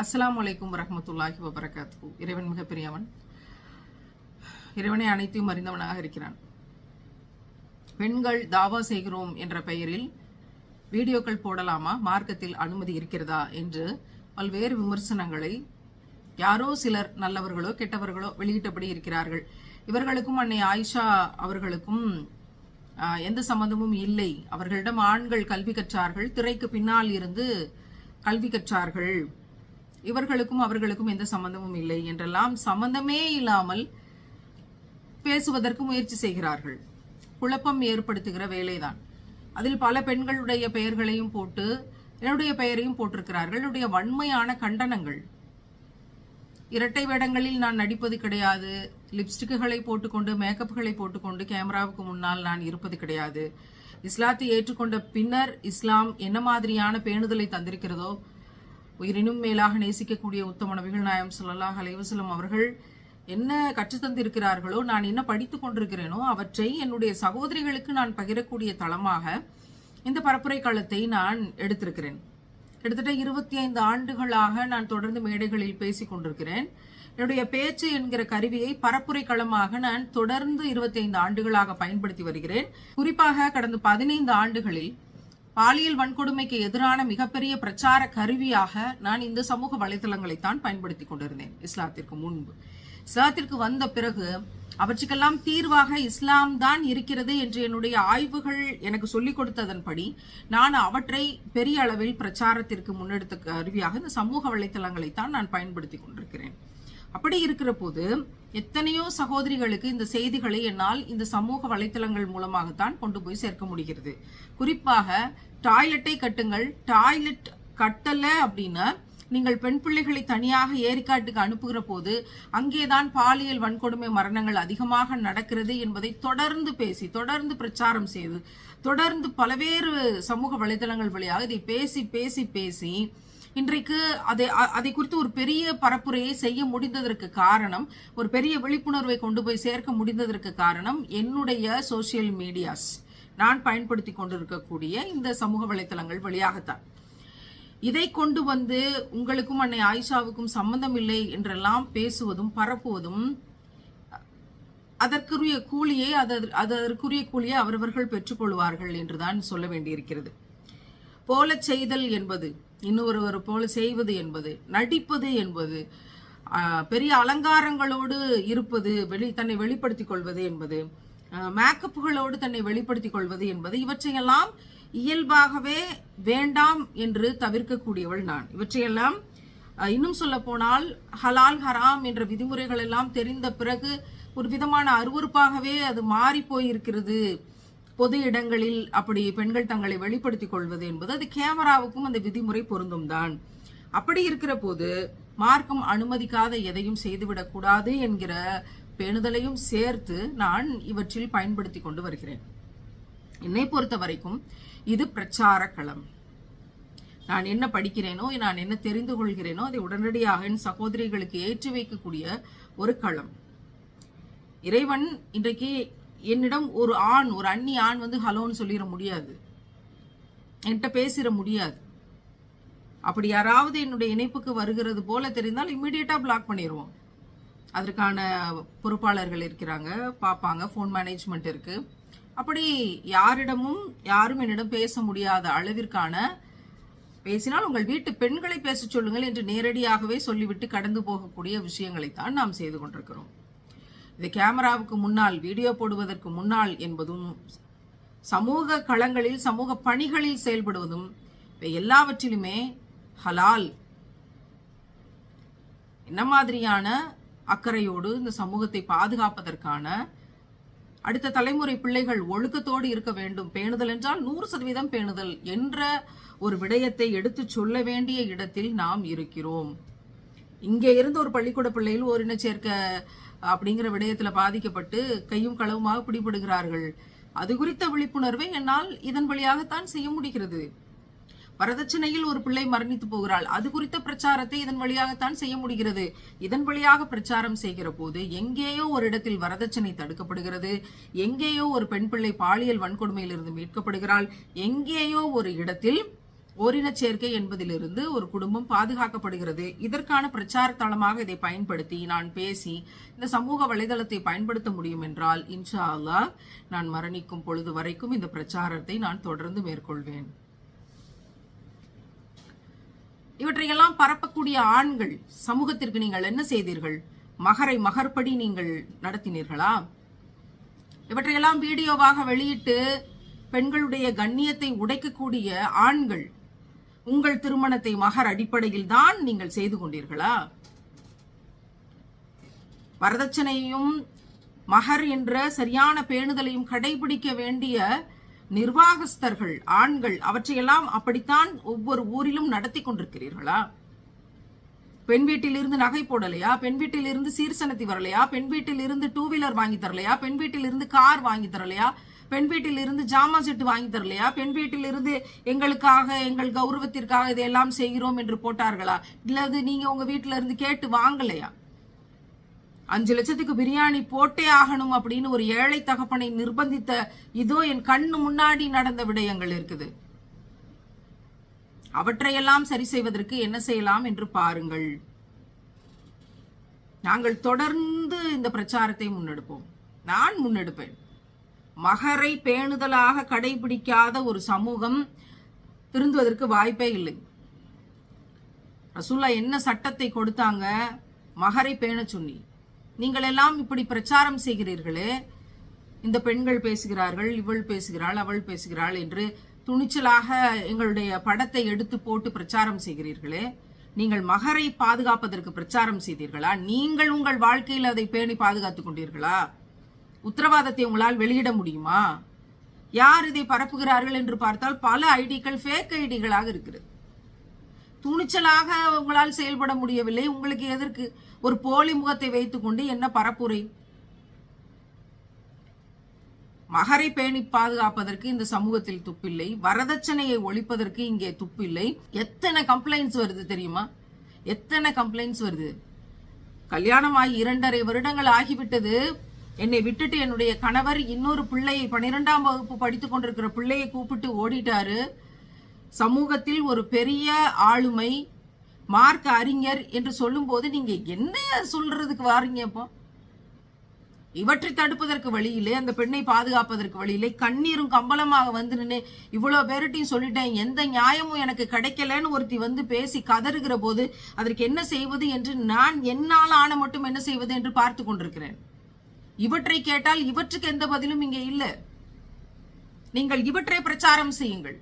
அஸ்லாம் வலைக்கும் வரஹ்மத்துல்லாஹி வபரகாத்து இறைவன் மிகப்பெரியவன். இறைவனை அனைத்தையும் அறிந்தவனாக இருக்கிறான். பெண்கள் தாவா செய்கிறோம் என்ற பெயரில் வீடியோக்கள் போடலாமா? மார்க்கத்தில் அனுமதி இருக்கிறதா? என்று பல்வேறு விமர்சனங்களை யாரோ சிலர் நல்லவர்களோ கெட்டவர்களோ வெளியிட்டபடி இருக்கிறார்கள். இவர்களுக்கும் அன்னை ஆயிஷா அவர்களுக்கும் எந்த சம்பந்தமும் இல்லை. அவர்களிடம் ஆண்கள் கல்வி கற்றார்கள். திரைக்கு பின்னால் இருந்து கல்வி கற்றார்கள். இவர்களுக்கும் அவர்களுக்கும் எந்த சம்பந்தமும் இல்லை என்றெல்லாம் சம்பந்தமே இல்லாமல் பேசுவதற்கு முயற்சி செய்கிறார்கள். குழப்பம் ஏற்படுத்துகிற வேலைதான். அதில் பல பெண்களுடைய பெயர்களையும் போட்டு என்னுடைய பெயரையும் போட்டிருக்கிறார்கள். என்னுடைய வன்மையான கண்டனங்கள். இரட்டை வேடங்களில் நான் நடிப்பது கிடையாது. லிப்ஸ்டிக்குகளை போட்டுக்கொண்டு மேக்கப்புகளை போட்டுக்கொண்டு கேமராவுக்கு முன்னால் நான் இருப்பது கிடையாது. இஸ்லாத்தை ஏற்றுக்கொண்ட பின்னர் இஸ்லாம் என்ன மாதிரியான பேணுதலை தந்திருக்கிறதோ உயிரினும் மேலாக நேசிக்கக்கூடிய உத்தம நபிகள் நாயம் சொல்லலாஹ் அலைவசலம் அவர்கள் என்ன கற்றுத்தந்திருக்கிறார்களோ நான் என்ன படித்துக் கொண்டிருக்கிறேனோ அவற்றை என்னுடைய சகோதரிகளுக்கு நான் பகிரக்கூடிய தளமாக இந்த பரப்புரை காலத்தை நான் எடுத்திருக்கிறேன். கிட்டத்தட்ட இருபத்தி ஐந்து ஆண்டுகளாக நான் தொடர்ந்து மேடைகளில் பேசிக் கொண்டிருக்கிறேன். என்னுடைய பேச்சு என்கிற கருவியை பரப்புரை களமாக நான் தொடர்ந்து இருபத்தி ஐந்து ஆண்டுகளாக பயன்படுத்தி வருகிறேன். குறிப்பாக கடந்த பதினைந்து ஆண்டுகளில் பாலியல் வன்கொடுமைக்கு எதிரான மிகப்பெரிய பிரச்சார கருவியாக நான் இந்த சமூக வலைதளங்களை தான் பயன்படுத்தி கொண்டிருந்தேன் இஸ்லாத்திற்கு முன்பு. இஸ்லாத்திற்கு வந்த பிறகு அவற்றுக்கெல்லாம் தீர்வாக இஸ்லாம் தான் இருக்கிறது என்று என்னுடைய ஆய்வுகள் எனக்கு சொல்லிக் கொடுத்ததன்படி நான் அவற்றை பெரிய அளவில் பிரச்சாரத்திற்கு முன்னெடுத்த கருவியாக இந்த சமூக வலைத்தளங்களை தான் நான் பயன்படுத்தி கொண்டிருக்கிறேன். அப்படி இருக்கிற போது எத்தனையோ சகோதரிகளுக்கு இந்த செய்திகளை என்னால் இந்த சமூக வலைத்தளங்கள் மூலமாகத்தான் கொண்டு போய் சேர்க்க முடிகிறது. குறிப்பாக டாய்லெட்டை கட்டுங்கள். டாய்லெட் கட்டலை அப்படின்னா நீங்கள் பெண் பிள்ளைகளை தனியாக ஏரிக்காட்டுக்கு அனுப்புகிற போது அங்கேதான் பாலியல் வன்கொடுமை மரணங்கள் அதிகமாக நடக்கிறது என்பதை தொடர்ந்து பேசி தொடர்ந்து பிரச்சாரம் செய்து தொடர்ந்து பல்வேறு சமூக வலைதளங்கள் வழியாக இதை பேசி பேசி பேசி இன்றைக்கு அதை அதை குறித்து ஒரு பெரிய பரப்புரையை செய்ய முடிந்ததற்கு காரணம் ஒரு பெரிய விழிப்புணர்வை கொண்டு போய் சேர்க்க முடிந்ததற்கு காரணம் என்னுடைய சோஷியல் மீடியாஸ் நான் பயன்படுத்தி கொண்டிருக்கக்கூடிய இந்த சமூக வலைத்தளங்கள் வழியாகத்தான். இதை கொண்டு வந்து உங்களுக்கும் அன்னை ஆயிஷாவுக்கும் சம்பந்தம் இல்லை என்றெல்லாம் பேசுவதும் பரப்புவதும் அதற்குரிய கூலியை அது அதற்குரிய கூலியை அவரவர்கள் பெற்றுக்கொள்வார்கள் என்றுதான் சொல்ல வேண்டியிருக்கிறது. போல செய்தல் என்பது இன்னொருவர் போல செய்வது என்பது நடிப்பது என்பது பெரிய அலங்காரங்களோடு இருப்பது வெளி தன்னை வெளிப்படுத்திக் கொள்வது என்பது மேக்கப்புகளோடு தன்னை வெளிப்படுத்திக் கொள்வது என்பது இவற்றையெல்லாம் இயல்பாகவே வேண்டாம் என்று தவிர்க்கக்கூடியவள் நான். இவற்றையெல்லாம் இன்னும் சொல்ல போனால் ஹலால் ஹராம் என்ற விதிமுறைகள் எல்லாம் தெரிந்த பிறகு ஒரு விதமான அருவருப்பாகவே அது மாறி போயிருக்கிறது. பொது இடங்களில் அப்படி பெண்கள் தங்களை வெளிப்படுத்திக் கொள்வது என்பது அது கேமராவுக்கும் அந்த விதிமுறை பொருந்தும் தான். அப்படி இருக்கிற போது மார்க்கம் அனுமதிக்காத எதையும் செய்துவிடக் கூடாது என்கிற பேணுதலையும் சேர்த்து நான் இவற்றில் பயன்படுத்தி கொண்டு வருகிறேன். என்னை பொறுத்த வரைக்கும் இது பிரச்சார களம் நான் என்ன படிக்கிறேனோ நான் என்ன தெரிந்து கொள்கிறேனோ அதை உடனடியாக என் சகோதரிகளுக்கு ஏற்றி வைக்கக்கூடிய ஒரு களம். இறைவன் இன்றைக்கு என்னிடம் ஒரு ஆண் ஒரு அன்னி ஆண் வந்து ஹலோன்னு சொல்லிட முடியாது. என்கிட்ட பேசிட முடியாது. அப்படி யாராவது என்னுடைய இணைப்புக்கு வருகிறது போல தெரிந்தால் இம்மிடியட்டா பிளாக் பண்ணிடுவோம் அதற்கான பொறுப்பாளர்கள் இருக்கிறாங்க பார்ப்பாங்க ஃபோன் மேனேஜ்மெண்ட் இருக்கு. அப்படி யாரிடமும் யாரும் என்னிடம் பேச முடியாத அளவிற்கான பேசினால் உங்கள் வீட்டு பெண்களை பேச சொல்லுங்கள் என்று நேரடியாகவே சொல்லிவிட்டு கடந்து போகக்கூடிய விஷயங்களைத்தான் நாம் செய்து கொண்டிருக்கிறோம். இது கேமராவுக்கு முன்னால் வீடியோ போடுவதற்கு முன்னால் என்பதும் சமூக களங்களில் சமூக பணிகளில் செயல்படுவதும் இவை எல்லாவற்றிலுமே ஹலால். என்ன மாதிரியான அக்கறையோடு இந்த சமூகத்தை பாதுகாப்பதற்கான அடுத்த தலைமுறை பிள்ளைகள் ஒழுக்கத்தோடு இருக்க வேண்டும். பேணுதல் என்றால் நூறு சதவீதம் பேணுதல் என்ற ஒரு விடயத்தை எடுத்துச் சொல்ல வேண்டிய இடத்தில் நாம் இருக்கிறோம். இங்கே இருந்து ஒரு பள்ளிக்கூட பிள்ளையில் ஓரின சேர்க்க அப்படிங்கிற விடயத்தில் பாதிக்கப்பட்டு கையும் களவுமாக பிடிபடுகிறார்கள். அது குறித்த விழிப்புணர்வை என்னால் இதன் வழியாகத்தான் செய்ய முடிகிறது. வரதட்சணையில் ஒரு பிள்ளை மரணித்து போகிறாள். அது குறித்த பிரச்சாரத்தை இதன் வழியாகத்தான் செய்ய முடிகிறது. இதன் வழியாக பிரச்சாரம் செய்கிற போது எங்கேயோ ஒரு இடத்தில் வரதட்சணை தடுக்கப்படுகிறது. எங்கேயோ ஒரு பெண் பிள்ளை பாலியல் வன்கொடுமையிலிருந்து மீட்கப்படுகிறாள். எங்கேயோ ஒரு இடத்தில் ஓரின சேர்க்கை என்பதிலிருந்து ஒரு குடும்பம் பாதுகாக்கப்படுகிறது. இதற்கான பிரச்சார தளமாக இதை பயன்படுத்தி நான் பேசி இந்த சமூக வலைதளத்தை பயன்படுத்த முடியும் என்றால் இன்ஷா அல்லாஹ் நான் மரணிக்கும் பொழுது வரைக்கும் இந்த பிரச்சாரத்தை நான் தொடர்ந்து மேற்கொள்வேன். இவற்றையெல்லாம் பரப்பக்கூடிய ஆண்கள் சமூகத்திற்கு நீங்கள் என்ன செய்தீர்கள்? மகரை மகர்படி நீங்கள் நடத்தினீர்களா? இவற்றையெல்லாம் வீடியோவாக வெளியிட்டு பெண்களுடைய கண்ணியத்தை உடைக்கக்கூடிய ஆண்கள் உங்கள் திருமணத்தை மகர் அடிப்படையில் தான் நீங்கள் செய்து கொண்டீர்களா? வரதட்சணையும் மகர் என்ற சரியான பேணுதலையும் கடைபிடிக்க வேண்டிய நிர்வாகஸ்தர்கள் ஆண்கள் அவற்றையெல்லாம் அப்படித்தான் ஒவ்வொரு ஊரிலும் நடத்தி கொண்டிருக்கிறீர்களா? பெண் வீட்டில் இருந்து நகை போடலையா? பெண் வீட்டில் இருந்து சீர்சனத்தி வரலையா? பெண் வீட்டில் இருந்து டூ வீலர் வாங்கி தரலையா? பெண் வீட்டில் இருந்து கார் வாங்கி தரலையா? பெண் வீட்டில் இருந்து ஜாமா செட்டு வாங்கி தரலையா? பெண் வீட்டில் இருந்து எங்களுக்காக எங்கள் கௌரவத்திற்காக இதையெல்லாம் செய்கிறோம் என்று போட்டார்களா? இல்லது நீங்க உங்க வீட்டில இருந்து கேட்டு வாங்கலையா? அஞ்சு லட்சத்துக்கு பிரியாணி போட்டே ஆகணும் அப்படின்னு ஒரு ஏழை தகப்பனை நிர்பந்தித்த இதோ என் கண்ணு முன்னாடி நடந்த விடயங்கள் இருக்குது. அவற்றையெல்லாம் சரி செய்வதற்கு என்ன செய்யலாம் என்று பாருங்கள். நாங்கள் தொடர்ந்து இந்த பிரச்சாரத்தை முன்னெடுப்போம். நான் முன்னெடுப்பேன். மகரை பேணுதலாக கடைபிடிக்காத ஒரு சமூகம் திருந்துவதற்கு வாய்ப்பே இல்லை. ரசூல்லா என்ன சட்டத்தை கொடுத்தாங்க? மகரை பேண சொன்னி நீங்கள் எல்லாம் இப்படி பிரச்சாரம் செய்கிறீர்களே. இந்த பெண்கள் பேசுகிறார்கள் இவள் பேசுகிறாள் அவள் பேசுகிறாள் என்று துணிச்சலாக எங்களுடைய படத்தை எடுத்து போட்டு பிரச்சாரம் செய்கிறீர்களே. நீங்கள் மகரை பாதுகாப்பதற்கு பிரச்சாரம் செய்தீர்களா? நீங்கள் உங்கள் வாழ்க்கையில் அதை பேணி பாதுகாத்துக் கொண்டீர்களா? உத்தரவாதத்தை உங்களால் வெளியிட முடியுமா? யார் இதை பரப்புகிறார்கள் என்று பார்த்தால் பல ஐடிகள் ஃபேக் ஐடிகளாக இருக்கிறது. துணிச்சலாக உங்களால் செயல்பட முடியவில்லை. உங்களுக்கு எதற்கு? ஒரு போலி முகத்தை வைத்துக்கொண்டு என்ன பரப்புரை? மகரை பேணி பாதுகாப்பதற்கு இந்த சமூகத்தில் துப்பில்லை. வரதட்சணையை ஒழிப்பதற்கு இங்கே துப்பில்லை. எத்தனை கம்ப்ளைண்ட்ஸ் வருது தெரியுமா? எத்தனை கம்ப்ளைண்ட்ஸ் வருது? கல்யாணமாகி இரண்டரை வருடங்கள் ஆகிவிட்டது. என்னை விட்டுட்டு என்னுடைய கணவர் இன்னொரு பிள்ளையை பன்னிரெண்டாம் வகுப்பு படித்துக் கொண்டிருக்கிற பிள்ளையை கூப்பிட்டு ஓடிட்டாரு. சமூகத்தில் ஒரு பெரிய ஆளுமை மார்க் அறிஞர் என்று சொல்லும்போது நீங்க என்ன சொல்றதுக்கு வாரீங்க இப்போ இவற்றை தடுப்பதற்கு வழியிலே அந்த பெண்ணை பாதுகாப்பதற்கு வழியிலே கண்ணீரும் கம்பளமாக வந்து நின்று இவ்வளோ பேருட்டையும் சொல்லிட்டேன் எந்த நியாயமும் எனக்கு கிடைக்கலன்னு ஒருத்தி வந்து பேசி கதறுகிற போது அதற்கு என்ன செய்வது என்று நான் என்னால் ஆன மட்டும் என்ன செய்வது என்று பார்த்து கொண்டிருக்கிறேன். இவற்றை கேட்டால் இவற்றுக்கு எந்த பதிலும் இங்கே இல்லை. நீங்கள் இவற்றை பிரச்சாரம் செய்யுங்கள்.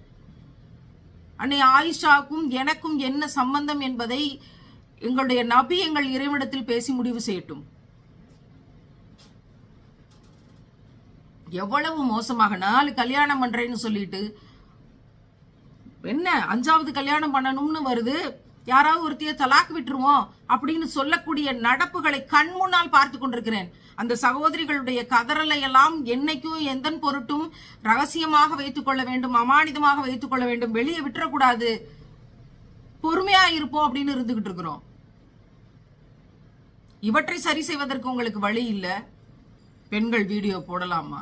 அன்னை ஆயிஷாக்கும் எனக்கும் என்ன சம்பந்தம் என்பதை எங்களுடைய நபி எங்கள் இறைவிடத்தில் பேசி முடிவு செய்யட்டும். எவ்வளவு மோசமாக நாலு கல்யாணம் பண்றேன்னு சொல்லிட்டு என்ன அஞ்சாவது கல்யாணம் பண்ணணும்னு வருது யாராவது ஒருத்திய தலாக் விட்டுருவோம் அப்படின்னு சொல்லக்கூடிய நடப்புகளை கண் முன்னால் பார்த்து கொண்டிருக்கிறேன். அந்த சகோதரிகளுடைய கதறலை எல்லாம் என்னைக்கும் எந்த பொருட்டும் ரகசியமாக வைத்துக் கொள்ள வேண்டும் அமானிதமாக வைத்துக் கொள்ள வேண்டும் வெளியே விட்டுறக்கூடாது. பொறுமையா இருப்போம் அப்படின்னு இருந்துகிட்டு இருக்கிறோம். இவற்றை சரி செய்வதற்கு உங்களுக்கு வழி இல்லை. பெண்கள் வீடியோ போடலாமா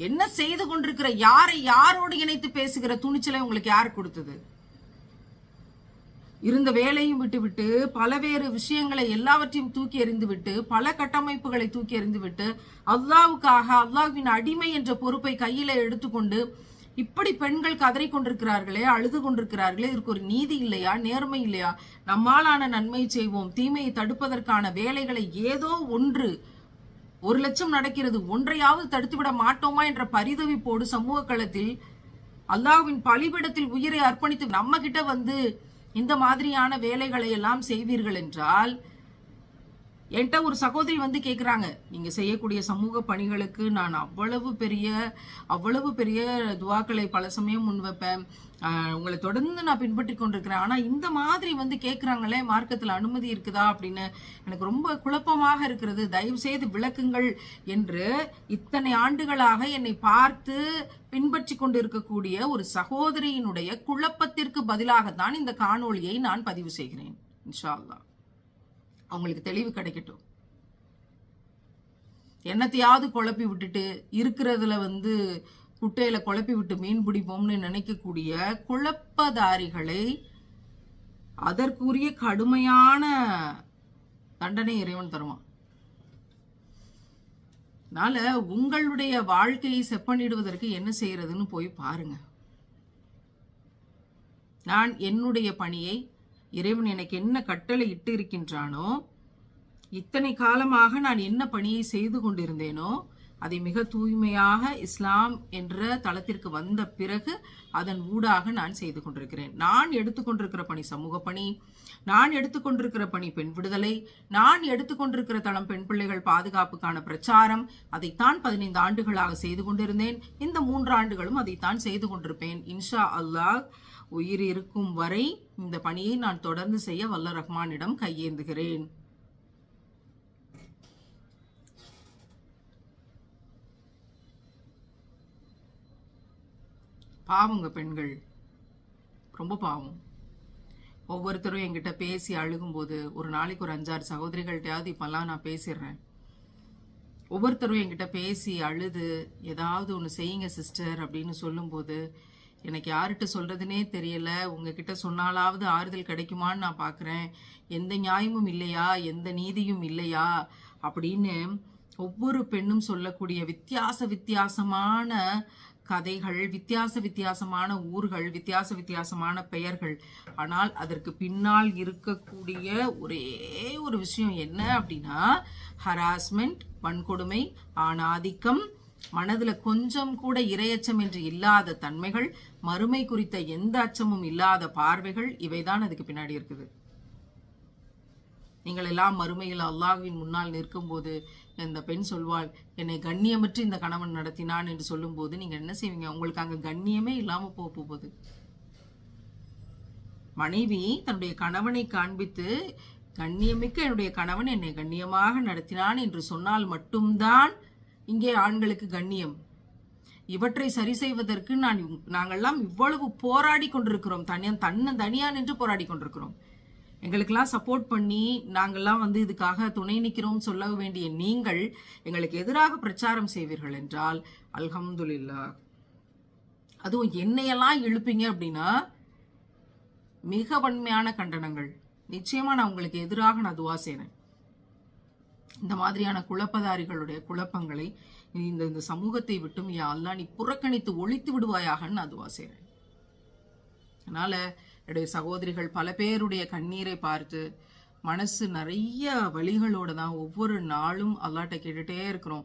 என்ன செய்து கொண்டிருக்கிற யாரை யாரோடு இணைத்து பேசுகிற துணிச்சலை உங்களுக்கு யார் கொடுத்தது? இருந்த வேலையும் விட்டுவிட்டு பலவேறு விஷயங்களை எல்லாவற்றையும் தூக்கி எறிந்துவிட்டு பல கட்டமைப்புகளை தூக்கி எறிந்துவிட்டு அல்லாவுக்காக அல்லாவின் அடிமை என்ற பொறுப்பை கையில எடுத்துக்கொண்டு இப்படி பெண்கள் கதறி கொண்டிருக்கிறார்களே அழுது கொண்டிருக்கிறார்களே இதற்கு ஒரு நீதி இல்லையா நேர்மை இல்லையா? நம்மாலான நன்மை செய்வோம் தீமையை தடுப்பதற்கான வேலைகளை ஏதோ ஒன்று ஒரு லட்சம் நடக்கிறது ஒன்றையாவது தடுத்துவிட மாட்டோமா என்ற பரிதவிப்போடு சமூக களத்தில் அல்லாஹ்வின் பலிபிடத்தில் உயிரை அர்ப்பணித்து நம்ம கிட்ட வந்து இந்த மாதிரியான வேலைகளை எல்லாம் செய்வீர்கள் என்றால் என்கிட்ட ஒரு சகோதரி வந்து கேட்குறாங்க நீங்கள் செய்யக்கூடிய சமூக பணிகளுக்கு நான் அவ்வளவு பெரிய அவ்வளவு பெரிய துவாக்களை பல சமயம் முன்வைப்பேன் உங்களை தொடர்ந்து நான் பின்பற்றி கொண்டிருக்கிறேன். ஆனால் இந்த மாதிரி வந்து கேட்குறாங்களே மார்க்கத்தில் அனுமதி இருக்குதா அப்படின்னு எனக்கு ரொம்ப குழப்பமாக இருக்கிறது. தயவு செய்து விளக்குங்கள் என்று இத்தனை ஆண்டுகளாக என்னை பார்த்து பின்பற்றி கொண்டிருக்கக்கூடிய ஒரு சகோதரியினுடைய குழப்பத்திற்கு பதிலாகத்தான் இந்த காணொளியை நான் பதிவு செய்கிறேன். இன்ஷா அல்லா அவங்களுக்கு தெளிவு கிடைக்கட்டும். என்னத்தையாவது குழப்பி விட்டுட்டு இருக்கிறதுல வந்து குட்டையில குழப்பி விட்டு மீன் பிடிப்போம்னு நினைக்கக்கூடிய குழப்பதாரிகளை அதற்குரிய கடுமையான தண்டனை இறைவன் தருவான். அதனால உங்களுடைய வாழ்க்கையை செப்பனிடுவதற்கு என்ன செய்யறதுன்னு போய் பாருங்க. நான் என்னுடைய பணியை இறைவன் எனக்கு என்ன கட்டளை இட்டு இருக்கின்றானோ இத்தனை காலமாக நான் என்ன பணியை செய்து கொண்டிருந்தேனோ அதை மிக தூய்மையாக இஸ்லாம் என்ற தளத்திற்கு வந்த பிறகு அதன் ஊடாக நான் செய்து கொண்டிருக்கிறேன். நான் எடுத்துக்கொண்டிருக்கிற பணி சமூக பணி நான் எடுத்துக்கொண்டிருக்கிற பணி பெண் விடுதலை நான் எடுத்துக்கொண்டிருக்கிற தளம் பெண் பிள்ளைகள் பாதுகாப்புக்கான பிரச்சாரம் அதைத்தான் பதினைந்து ஆண்டுகளாக செய்து கொண்டிருந்தேன். இந்த மூன்று ஆண்டுகளும் அதைத்தான் செய்து கொண்டிருப்பேன். இன்ஷா அல்லாஹ் உயிர் இருக்கும் வரை இந்த பணியை நான் தொடர்ந்து செய்ய வல்ல ரஹ்மானிடம் கையேந்துகிறேன். பாவங்க பெண்கள். ரொம்ப பாவம். ஒவ்வொருத்தரும் என்கிட்ட பேசி அழுகும்போது ஒரு நாளைக்கு ஒரு அஞ்சாறு சகோதரிகள்கிட்டயாவது இப்பெல்லாம் நான் பேசிடுறேன். ஒவ்வொருத்தரும் என்கிட்ட பேசி அழுது ஏதாவது ஒன்று செய்யுங்க சிஸ்டர் அப்படின்னு சொல்லும்போது எனக்கு யார்கிட்ட சொல்றதுனே தெரியல. உங்ககிட்ட சொன்னாலாவது ஆறுதல் கிடைக்குமான்னு நான் பார்க்குறேன் எந்த நியாயமும் இல்லையா? எந்த நீதியும் இல்லையா? அப்படின்னு ஒவ்வொரு பெண்ணும் சொல்லக்கூடிய வித்தியாச வித்தியாசமான கதைகள் வித்தியாச வித்தியாசமான ஊர்கள் வித்தியாச வித்தியாசமான பெயர்கள். ஆனால் அதற்கு பின்னால் இருக்கக்கூடிய ஒரே ஒரு விஷயம் என்ன அப்படின்னா ஹராஸ்மெண்ட் வன்கொடுமை ஆணாதிக்கம் மனதில் கொஞ்சம் கூட இரையச்சம் என்று இல்லாத தன்மைகள் மறுமை குறித்த எந்த அச்சமும் இல்லாத பார்வைகள் இவைதான் அதுக்கு பின்னாடி இருக்குது. நீங்கள் எல்லாம் மறுமையில் அல்லாஹ்வின் முன்னால் நிற்கும்போது இந்த பெண் சொல்வாள் என்னை கண்ணியமற்று இந்த கணவன் நடத்தினான் என்று சொல்லும்போது நீங்கள் என்ன செய்வீங்க? உங்களுக்கு அங்கே கண்ணியமே இல்லாமல் போக போகுது. மனைவி தன்னுடைய கணவனை காண்பித்து கண்ணியமிக்க என்னுடைய கணவன் என்னை கண்ணியமாக நடத்தினான் என்று சொன்னால் மட்டும்தான் இங்கே ஆண்களுக்கு கண்ணியம். இவற்றை சரி செய்வதற்கு நான் நாங்கள்லாம் இவ்வளவு போராடி கொண்டிருக்கிறோம். தனியா தன்ன தனியா நின்று போராடி கொண்டிருக்கிறோம். எங்களுக்கெல்லாம் சப்போர்ட் பண்ணி நாங்கள்லாம் வந்து இதுக்காக துணை நிற்கிறோம் சொல்ல வேண்டிய நீங்கள் எங்களுக்கு எதிராக பிரச்சாரம் செய்வீர்கள் என்றால் அல்ஹம்துல்லா அதுவும் என்னையெல்லாம் இழுப்பீங்க அப்படின்னா மிக வன்மையான கண்டனங்கள். நிச்சயமா நான் உங்களுக்கு எதிராக நான் துவா செய்றேன். இந்த மாதிரியான குழப்பதாரிகளுடைய குழப்பங்களை இந்த இந்த சமூகத்தை விட்டும் யா அல்லா நீ புறக்கணித்து ஒழித்து விடுவாயாகன்னு நான் துவா செய்றேன். அதனால என்னுடைய சகோதரிகள் பல பேருடைய கண்ணீரை பார்த்து மனசு நிறைய வழிகளோடு தான் ஒவ்வொரு நாளும் அல்லாட்ட கேட்டுட்டே இருக்கிறோம்.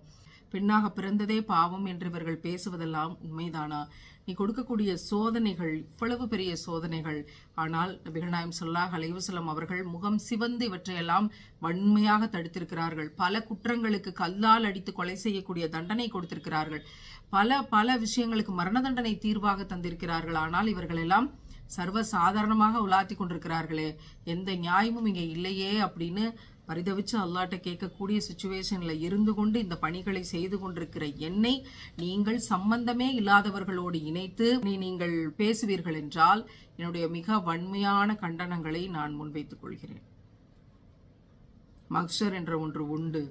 பெண்ணாக பிறந்ததே பாவம் என்று இவர்கள் பேசுவதெல்லாம் உண்மைதானா? நீ கொடுக்கக்கூடிய சோதனைகள் இவ்வளவு பெரிய சோதனைகள். ஆனால் நபிகள்நாயம் சொல்லாஹ் அலைவசலம் அவர்கள் முகம் சிவந்து இவற்றையெல்லாம் வன்மையாக தடுத்திருக்கிறார்கள். பல குற்றங்களுக்கு கல்லால் அடித்து கொலை செய்யக்கூடிய தண்டனை கொடுத்திருக்கிறார்கள். பல பல விஷயங்களுக்கு மரண தண்டனை தீர்வாக தந்திருக்கிறார்கள். ஆனால் இவர்கள் எல்லாம் சர்வ சாதாரணமாக உலாத்தி கொண்டிருக்கிறார்களே. எந்த நியாயமும் இங்கே இல்லையே அப்படின்னு பரிதவிச்சு அல்லாட்ட கேட்கக்கூடிய சுச்சுவேஷன்ல இருந்து கொண்டு இந்த பணிகளை செய்து கொண்டிருக்கிற என்னை நீங்கள் சம்பந்தமே இல்லாதவர்களோடு இணைத்து நீ நீங்கள் பேசுவீர்கள் என்றால் என்னுடைய மிக வன்மையான கண்டனங்களை நான் முன்வைத்துக் கொள்கிறேன். மக்ஷர் என்ற ஒன்று உண்டு.